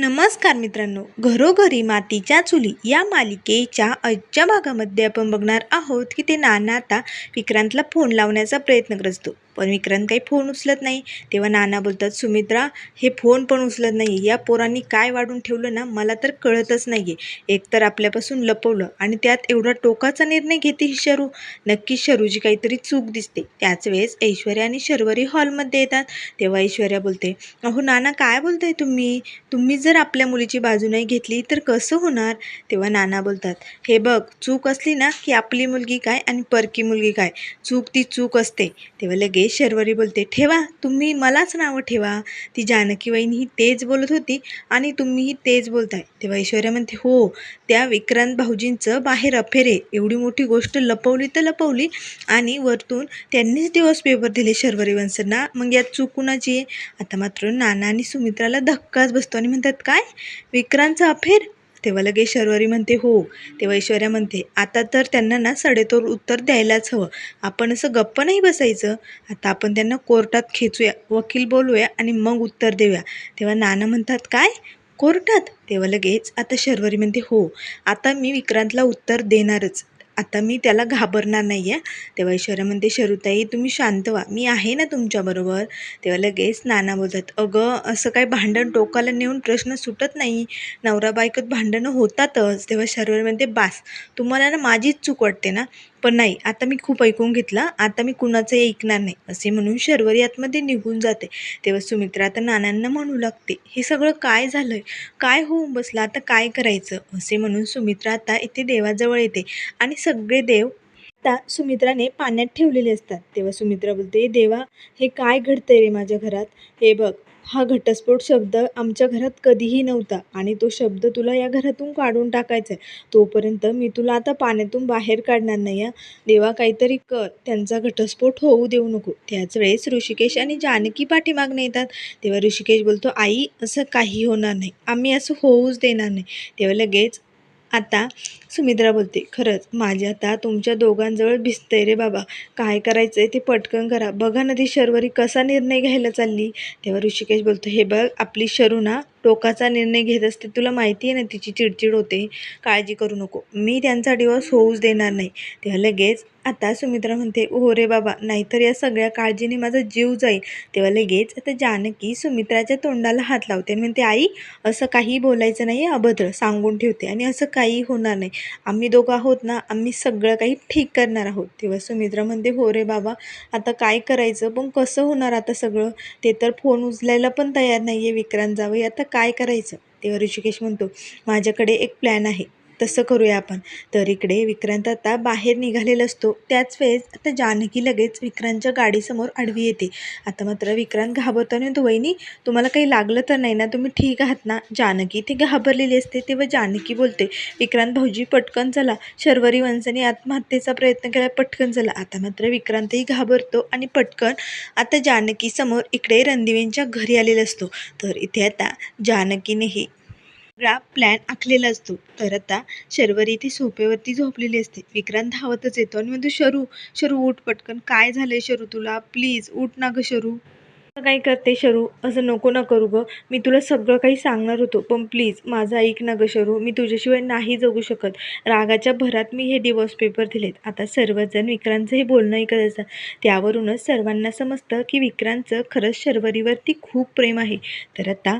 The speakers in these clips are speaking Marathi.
नमस्कार मित्रांनो घरोघरी मातीच्या चुली या मालिकेच्या आजच्या भागामध्ये आपण बघणार आहोत की ते नाना आता विक्रांतला फोन लावण्याचा प्रयत्न करतो. पण विक्रांत काही फोन उचलत नाही. तेव्हा नाना बोलतात सुमित्रा हे फोन पण उचलत नाही या पोरांनी काय वाढून ठेवलं ना मला तर कळतच नाही आहे एकतर आपल्यापासून लपवलं आणि त्यात एवढा टोकाचा निर्णय घेते ही शरू. नक्की शरूची काहीतरी चूक दिसते. त्याच वेळेस ऐश्वर्या आणि शर्वरी हॉलमध्ये येतात. तेव्हा ऐश्वर्या बोलते अहो नाना काय बोलताय तुम्ही? तुम्ही जर आपल्या मुलीची बाजू नाही घेतली तर कसं होणार? तेव्हा नाना बोलतात हे बघ चूक असली ना की आपली मुलगी काय आणि परकी मुलगी काय? चूक ती चूक असते. तेव्हा लगेच शर्वरी बोलते ठेवा तुम्ही मलाच नावं ठेवा. ती जानकी वहिनी ही तेच बोलत होती आणि तुम्हीही तेच बोलताय. तेव्हा ऐश्वर्या म्हणते हो त्या विक्रांत भाऊजींचं बाहेर अफेर आहे. एवढी मोठी गोष्ट लपवली तर लपवली आणि वरतून त्यांनीच दिवस पेपर दिले शर्वरी वंशांना. मग यात चूक कुणाची आहे? आता मात्र नाना आणि सुमित्राला धक्काच बसतो. आणि म्हणतात काय? विक्रांतचं अफेर तेव्हा लगेच शर्वरी म्हणते हो. तेव्हा ऐश्वर्या म्हणते आता तर त्यांना ना सडेतोड उत्तर द्यायलाच हवं. आपण असं गप्प नाही बसायचं. आता आपण त्यांना कोर्टात खेचूया वकील बोलूया आणि मग उत्तर देऊया. तेव्हा नाना म्हणतात काय? कोर्टात? तेव्हा लगेच आता शर्वरी म्हणते हो. आता मी विक्रांतला उत्तर देणारच. आता मी त्याला घाबरणार नाही आहे तेव्हा ऐश्वर्या म्हणते शरुताई तुम्ही शांत व्हा. मी आहे ना तुमच्याबरोबर तेव्हा लगेच नाना बोलतात अगं असं काही भांडण टोकाला नेऊन प्रश्न सुटत नाही. नवरा बायकोत भांडणं होतातच. तेव्हा शर्वरी म्हणते बास तुम्हाला ना माझीच चूक वाटते ना. पण नाही आता मी खूप ऐकून घेतलं आता मी कुणाचंही ऐकणार नाही असे म्हणून शर्वरी आतमध्ये निघून जाते. तेव्हा सुमित्रा आता नानांना म्हणू लागते हे सगळं काय झालं आहे काय होऊन बसलं? आता काय करायचं? असे म्हणून सुमित्रा आता इथे देवाजवळ येते आणि सगळे देव आता सुमित्राने पाण्यात ठेवलेले असतात. तेव्हा सुमित्रा बोलते देवा हे काय घडतंय रे माझ्या घरात? हे बघ हा घटस्फोट शब्द आमच्या घरात कधीही नव्हता आणि तो शब्द तुला या घरातून काढून टाकायचा आहे तोपर्यंत मी तुला आता पाण्यातून बाहेर काढणार नाही आहे देवा काहीतरी कर. त्यांचा घटस्फोट होऊ देऊ नको. त्याच वेळेस ऋषिकेश आणि जानकी पाठीमागणे येतात. तेव्हा ऋषिकेश बोलतो आई असं काही होणार नाही. आम्ही असं होऊच देणार नाही. तेव्हा लगेच आता सुमित्रा बोलते खरंच माझी आता तुमच्या दोघांजवळ भिजतंय रे बाबा. काय करायचं आहे ते पटकन करा. बघा ना ती शर्वरी कसा निर्णय घ्यायला चालली. तेव्हा ऋषिकेश बोलतो हे बघ आपली शरू ना टोकाचा निर्णय घेत असते. तुला माहिती आहे ना तिची चिडचिड होते. काळजी करू नको. मी त्यांचा दिवस होऊच देणार नाही. तेव्हा लगेच आता सुमित्रा म्हणते हो रे बाबा नाहीतर या सगळ्या काळजीने माझा जीव जाईल. तेव्हा लगेच आता जानकी सुमित्राच्या तोंडाला हात लावते आणि म्हणते आई असं काही बोलायचं नाही अभद्र सांगून ठेवते आणि असं काही होणार नाही. आम्ही दोघं आहोत ना आम्ही सगळं काही ठीक करणार आहोत. तेव्हा सुमित्रा म्हणते हो रे बाबा आता काय करायचं? पण कसं होणार आता सगळं? ते तर फोन उचलायला पण तयार नाही आहे विक्रांत जावई. आता काय करायचं? तेव्हा ऋषिकेश म्हणतो माझ्याकडे एक प्लॅन आहे. तसं करूया आपण. तर इकडे विक्रांत आता बाहेर निघालेला असतो. त्याच वेळेस आता जानकी लगेच विक्रांतच्या गाडीसमोर आडवी येते. आता मात्र विक्रांत घाबरतो आणि वहिनी? तुम्हाला काही लागलं तर नाही ना? तुम्ही ठीक आहात ना? जानकी ती घाबरलेली असते तेव्हा जानकी बोलते विक्रांत भाऊजी पटकन चला. शर्वरी वंशाने आत्महत्येचा प्रयत्न केला पटकन चला. आता मात्र विक्रांतही घाबरतो आणि पटकन आता जानकीसमोर इकडे रणदिवेंच्या घरी आलेला असतो. तर इथे आता जानकीनेही सगळा प्लॅन आखलेला असतो. तर आता शर्वरी इथे सोपेवरती झोपलेली असते. विक्रांत धावतच येतो आणि म्हणतो शरू शरू उठ पटकन. काय झालंय शरू तुला? प्लीज उठ ना ग शरू. असं करते शरू. असं नको ना करू ग. मी तुला सगळं काही सांगणार होतो. पण प्लीज माझं ऐक ना ग शरू. मी तुझ्याशिवाय नाही जगू शकत. रागाच्या भरात मी हे डिवोर्स पेपर दिलेत. आता सर्वजण विक्रांतचं हे बोलणं ऐकत असतात. त्यावरूनच सर्वांना समजतं की विक्रांतचं खरंच शर्वरीवरती खूप प्रेम आहे. तर आता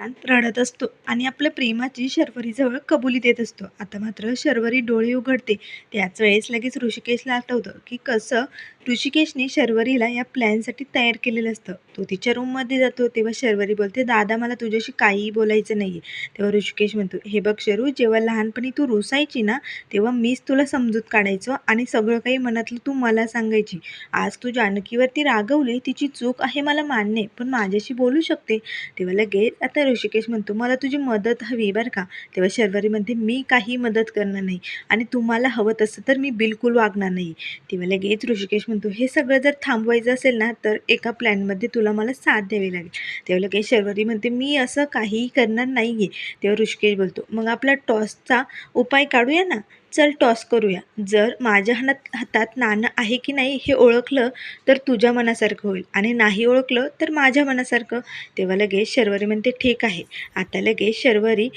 रडत असतो आणि आपल्या प्रेमाची शर्वरीजवळ कबुली देत असतो. आता मात्र शर्वरी डोळे उघडते. त्याच वेळेस लगेच ऋषिकेशला आठवतं की कसं ऋषिकेशने शर्वरीला या प्लॅनसाठी तयार केलेलं असतं. तो तिच्या रूममध्ये जातो तेव्हा शर्वरी बोलते दादा मला तुझ्याशी काहीही बोलायचं नाही तेव्हा ऋषिकेश म्हणतो हे बघ शरू जेव्हा लहानपणी तू रुसायची ना तेव्हा मीच तुला समजूत काढायचो आणि सगळं काही मनातलं तू मला सांगायची. आज तू जानकीवरती रागवली तिची चूक आहे मला मान्य पण माझ्याशी बोलू शकते? तेव्हा लगेच आता ऋषिकेश म्हणतो मला तुझी मदत हवी बरं का? तेव्हा शर्वरी म्हणते मी काही मदत करणार नाही आणि तुम्हाला हवं तसं तर मी बिलकुल वागणार नाही. तेव्हा लगेच ऋषिकेश म्हणतो म्हणतो हे सगळं जर थांबवायचं असेल ना तर एका प्लॅनमध्ये तुला मला साथ द्यावी लागेल. तेव्हा लगेच शर्वरी म्हणते मी असं काहीही करणार नाही आहे तेव्हा ऋषिकेश बोलतो मग आपला टॉसचा उपाय काढूया ना? चल टॉस करूया. जर माझ्या हातात हातात नाणं आहे की नाही हे ओळखलं तर तुझ्या मनासारखं होईल. आणि नाही ओळखलं तर माझ्या मनासारखं. तेव्हा लगेच शर्वरी म्हणते ठीक आहे. आता लगेच शर्वरी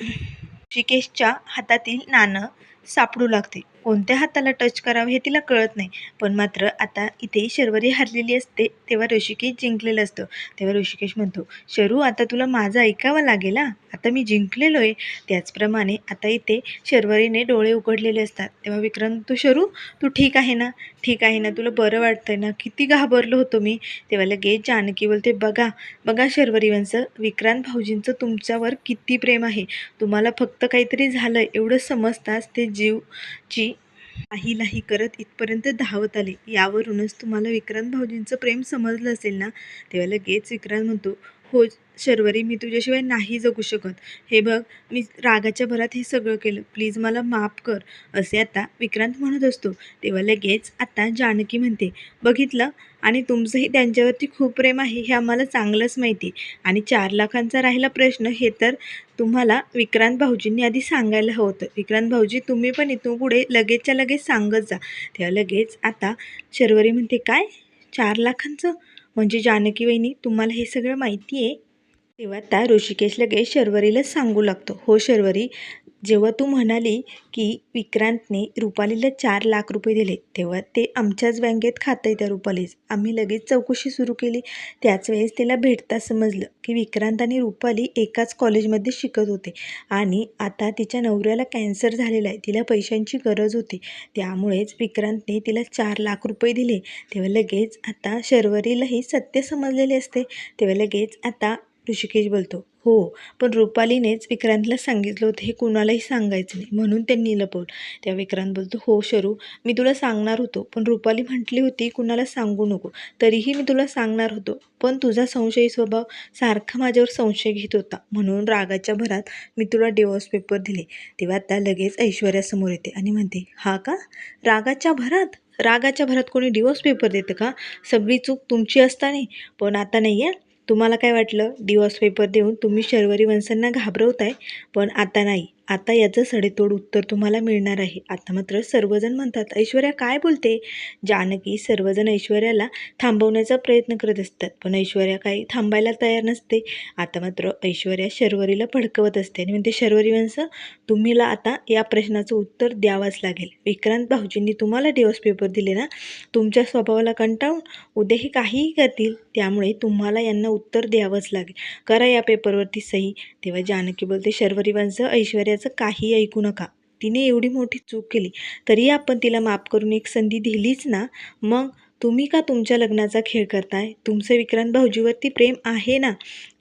ऋषिकेशच्या हातातील नाणं सापडू लागते. कोणत्या हाताला टच करावं हे तिला कळत नाही. पण मात्र आता इथे शर्वरी हरलेली असते तेव्हा ऋषिकेश जिंकलेलं असतं. तेव्हा ऋषिकेश म्हणतो शरू आता तुला माझं ऐकावं लागेल हा? आता मी जिंकलेलो आहे त्याचप्रमाणे आता इथे शर्वरीने डोळे उघडलेले असतात. तेव्हा विक्रांत तू शरू? तू ठीक आहे ना? ठीक आहे ना? तुला बरं वाटतंय ना? किती घाबरलो होतो मी. तेव्हा लगेच जानकी बोलते बघा बघा शर्वरी वंश विक्रांत भाऊजींचं तुमच्यावर किती प्रेम आहे. तुम्हाला फक्त काहीतरी झालं एवढं समजताच ते जीव ची लाही करत इथपर्यंत धावत आले. यावरूनच तुम्हाला विक्रांत भाऊजींचं प्रेम समजलं असेल ना? तेव्हा लगेच विक्रांत म्हणतो हो शर्वरी मी तुझ्याशिवाय नाही जगू शकत. हे बघ मी रागाच्या भरात हे सगळं केलं. प्लीज मला माफ कर असे आता विक्रांत म्हणत असतो. तेव्हा लगेच आता जानकी म्हणते बघितलं? आणि तुमचंही त्यांच्यावरती खूप प्रेम आहे हे आम्हाला चांगलंच माहिती आणि चार लाखांचा राहिला प्रश्न हे तर तुम्हाला विक्रांत भाऊजींनी आधी सांगायला हवं होतं. विक्रांत भाऊजी तुम्ही पण इथून पुढे लगेचच्या लगेच सांगत जा. तेव्हा लगेच आता शर्वरी म्हणते काय? चार लाखांचं? म्हणजे जानकी वहिनी तुम्हाला हे सगळं माहिती आहे? तेव्हा त्या ऋषिकेश लगेच शर्वरीला सांगू लागतो. हो शर्वरी जेव्हा तू म्हणाली की विक्रांतने रुपालीला चार लाख रुपये दिले तेव्हा ते आमच्याच बँकेत खातं आहे त्या रुपालीच. आम्ही लगेच चौकशी सुरू केली. त्याच वेळेस तिला भेटता समजलं की विक्रांत आणि रुपाली एकाच कॉलेजमध्ये शिकत होते आणि आता तिच्या नवऱ्याला कॅन्सर झालेला आहे. तिला पैशांची गरज होती. त्यामुळेच विक्रांतने तिला चार लाख रुपये दिले. तेव्हा लगेच आता शर्वरीलाही सत्य समजलेले असते. तेव्हा लगेच आता ऋषिकेश बोलतो हो पण रुपालीनेच विक्रांतला सांगितलं होतं. हे कुणालाही सांगायचं नाही. म्हणून त्यांनी लपवलं. तेव्हा विक्रांत बोलतो हो शरू मी तुला सांगणार होतो. पण रुपाली म्हटली होती कुणाला सांगू नको. तरीही मी तुला सांगणार होतो. पण तुझा संशयी स्वभाव सारखा माझ्यावर संशय घेत होता. म्हणून रागाच्या भरात मी तुला डिवॉर्स पेपर दिले. तेव्हा आता लगेच ऐश्वर्यासमोर येते आणि म्हणते हा का? रागाच्या भरात? रागाच्या भरात कोणी डिवोर्स पेपर देतं का? सगळी चूक तुमची असताना. पण आता नाही आहे? तुम्हाला काय वाटलं? डिवॉर्स पेपर देऊन तुम्ही शर्वरी वंशांना घाबरवताय पण आता नाही. आता याचं सडेतोड उत्तर तुम्हाला मिळणार आहे. आता मात्र सर्वजण म्हणतात ऐश्वर्या काय बोलते? जानकी सर्वजण ऐश्वर्याला थांबवण्याचा प्रयत्न करत असतात पण ऐश्वर्या काही थांबायला तयार नसते. आता मात्र ऐश्वर्या शर्वरीला भडकवत असते आणि म्हणते शर्वरी माणसं तुम्हीला आता या प्रश्नाचं उत्तर द्यावंच लागेल. विक्रांत भाऊजींनी तुम्हाला डिवॉर्स पेपर दिले ना? तुमच्या स्वभावाला कंटाळून उद्याही काहीही करतील त्यामुळे तुम्हाला यांना उत्तर द्यावंच लागेल. करा या पेपरवरती सही. तेव्हा जानकी बोलते शर्वरी वंश असल्याचं काही ऐकू नका. तिने एवढी मोठी चूक केली तरी आपण तिला माफ करून एक संधी दिलीच ना? मग तुम्ही का तुमच्या लग्नाचा खेळ करताय? तुमचं विक्रांत भाऊजीवरती प्रेम आहे ना?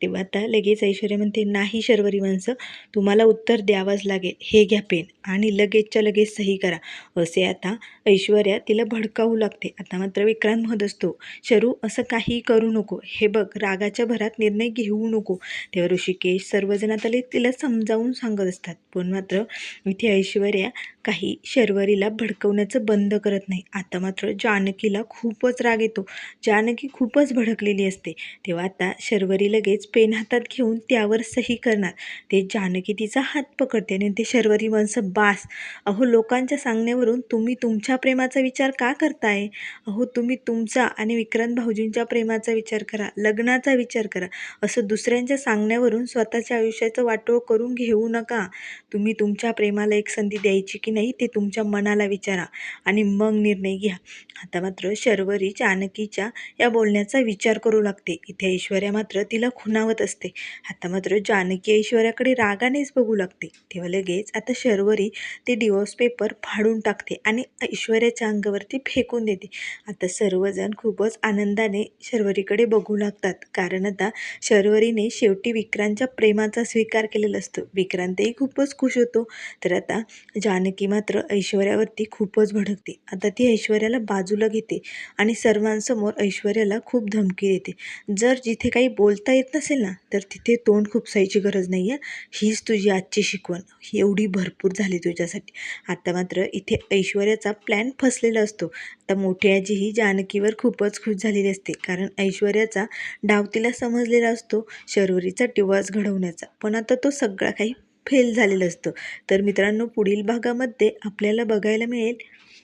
तेव्हा आता लगेच ऐश्वर्या म्हणते नाही शर्वरी माणसं तुम्हाला उत्तर द्यावंच लागेल. हे घ्या पेन आणि लगेचच्या लगेच सही करा. असे आता ऐश्वर्या तिला भडकावू लागते. आता मात्र विक्रांत म्हणत असतो शरू असं काही करू नको. हे बघ रागाच्या भरात निर्णय घेऊ नको. तेव्हा ऋषिकेश सर्वजण आता तिला समजावून सांगत असतात. पण मात्र इथे ऐश्वर्या काही शर्वरीला भडकवण्याचं बंद करत नाही. आता मात्र जानकीला खूपच राग येतो. जानकी खूपच भडकलेली असते. तेव्हा आता शर्वरी लगेच पेन हातात घेऊन त्यावर सही करणार. ते जानकी तिचा हात पकडते आणि ते शर्वरी वंश बास. अहो लोकांच्या सांगण्यावरून तुम्ही तुमच्या प्रेमाचा विचार का करताय? अहो तुम्ही तुमचा आणि विक्रांत भाऊजींच्या प्रेमाचा विचार करा लग्नाचा विचार करा. असं दुसऱ्यांच्या सांगण्यावरून स्वतःच्या आयुष्याचं वाटोळ करून घेऊ नका. तुम्ही तुमच्या प्रेमाला एक संधी द्यायची की नाही ते तुमच्या मनाला विचारा आणि मग निर्णय घ्या. आता मात्र शर्वरी जानकीच्या या बोलण्याचा विचार करू लागते. इथे ऐश्वर्या मात्र तिला खुणावत असते. आता मात्र जानकी ऐश्वर्याकडे रागानेच बघू लागते. तेव्हा लगेच आता शर्वरी ते डिवोर्स पेपर फाडून टाकते आणि ऐश्वर्याच्या अंगावरती फेकून देते. आता सर्वजण खूपच आनंदाने शर्वरीकडे बघू लागतात. कारण आता शर्वरीने शेवटी विक्रांतच्या प्रेमाचा स्वीकार केलेला असतो. विक्रांतही खूपच खुश होतो. तर आता जानकी मात्र ऐश्वर्यावरती खूपच भडकते. आता ती ऐश्वर्याला बाजूला घेते आणि सर्वांसमोर ऐश्वर्याला खूप धमकी देते. जर जिथे काही बोलता येत नसेल असेल ना तर तिथे तोंड खुपसायची गरज नाही आहे हीच तुझी आजची शिकवण. ही एवढी भरपूर झाली तुझ्यासाठी. आता मात्र इथे ऐश्वर्याचा प्लॅन फसलेला असतो. आता मोठी आजी ही जानकीवर खूपच खुश झालेली असते. कारण ऐश्वर्याचा डाव तिला समजलेला असतो शर्वरीचा टिवास घडवण्याचा. पण आता तो सगळा काही फेल झालेलं असतं. तर मित्रांनो पुढील भागामध्ये आपल्याला बघायला मिळेल.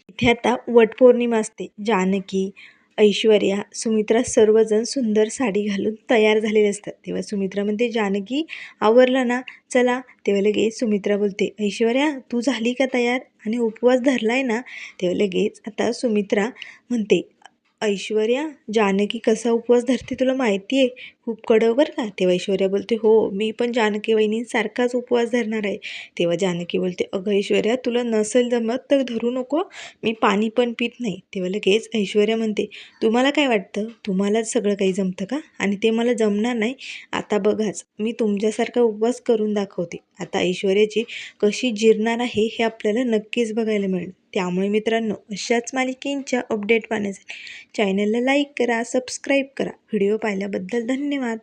इथे आता वटपौर्णिमा असते. जानकी ऐश्वर्या सुमित्रा सर्वजण सुंदर साडी घालून तयार झालेले असतात. तेव्हा सुमित्रा म्हणते जानकी आवरलं ना? चला. तेव्हा लगेच सुमित्रा बोलते ऐश्वर्या तू झाली का तयार? आणि उपवास धरला आहे ना? तेव्हा लगेच आता सुमित्रा म्हणते ऐश्वर्या जानकी कसा उपवास धरते तुला माहिती आहे खूप कडक बरं का? तेव्हा ऐश्वर्या बोलते हो मी पण जानकी वहिनींसारखाच उपवास धरणार आहे. तेव्हा जानकी बोलते अगं ऐश्वर्या तुला नसेल जमत तर धरू नको. मी पाणी पण पित नाही. तेव्हा लगेच ऐश्वर्या म्हणते तुम्हाला काय वाटतं? तुम्हालाच सगळं काही जमतं का? आणि ते मला जमणार नाही. आता बघाच. मी तुमच्यासारखा उपवास करून दाखवते. आता ऐश्वर्याची कशी जिरणार आहे हे आपल्याला नक्कीच बघायला मिळेल. त्यामुळे मित्रांनो अशाच मालिकेंच्या अपडेट पाहण्यासाठी चॅनलला लाईक करा सबस्क्राईब करा. व्हिडिओ पाहिल्याबद्दल धन्यवाद.